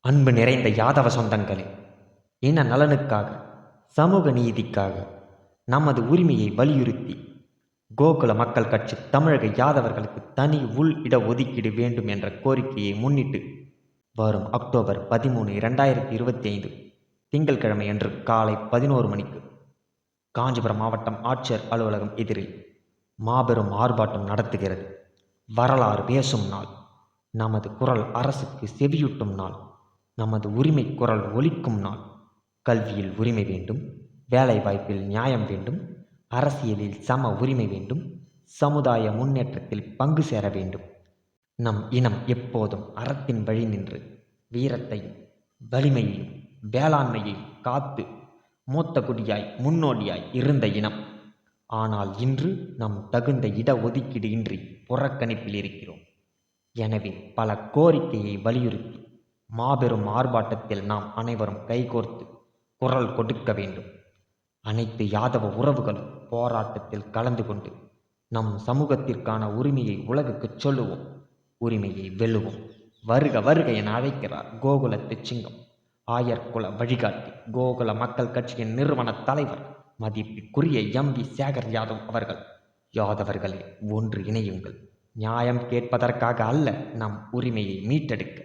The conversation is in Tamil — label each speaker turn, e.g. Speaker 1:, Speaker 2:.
Speaker 1: அன்பு நிறைந்த யாதவ சொந்தங்களே இன நலனுக்காக சமூக நீதிக்காக நமது உரிமையை வலியுறுத்தி கோகுல மக்கள் கட்சி தமிழக யாதவர்களுக்கு தனி உள் இட ஒதுக்கீடு வேண்டும் என்ற கோரிக்கையை முன்னிட்டு வரும் அக்டோபர் பதிமூணு இரண்டாயிரத்தி இருபத்தி ஐந்து திங்கட்கிழமை அன்று காலை பதினோரு மணிக்கு காஞ்சிபுரம் மாவட்டம் ஆட்சியர் அலுவலகம் எதிரில் மாபெரும் ஆர்ப்பாட்டம் நடத்துகிறது. வரலாறு பேசும் நாள் நமது குரல் அரசுக்கு செவியூட்டும் நாள். நமது உரிமை குரல் ஒலிக்கும் நாள். கல்வியில் உரிமை வேண்டும் வேலைவாய்ப்பில் நியாயம் வேண்டும் அரசியலில் சம உரிமை வேண்டும் சமுதாய முன்னேற்றத்தில் பங்கு சேர வேண்டும். நம் இனம் எப்போதும் அறத்தின் வழி நின்று வீரத்தையும் வலிமையையும் வேளாண்மையையும் காத்து மூத்த குடியாய் முன்னோடியாய் இருந்த இனம். ஆனால் இன்று நம் தகுந்த இட ஒதுக்கீடு இன்றி புறக்கணிப்பில் இருக்கிறோம். எனவே பல கோரிக்கையை வலியுறுத்தி மாபெரும் ஆர்ப்பாட்டத்தில் நாம் அனைவரும் கைகோர்த்து குரல் கொடுக்க வேண்டும். அனைத்து யாதவ உறவுகளும் போராட்டத்தில் கலந்து கொண்டு நம் சமூகத்திற்கான உரிமையை உலகுக்குச் சொல்லுவோம். உரிமையை வெல்லுவோம். வருக வருக என அழைக்கிறார் கோகுலத்து சிங்கம். ஆயர்குல வழிகாட்டி கோகுல மக்கள் கட்சியின் நிறுவன தலைவர் மதிப்பிற்குரிய எம். வி. சேகர் யாதவ் அவர்கள். யாதவர்களே ஒன்று இணையுங்கள். நியாயம் கேட்பதற்காக அல்ல நம் உரிமையை மீட்டெடுக்க.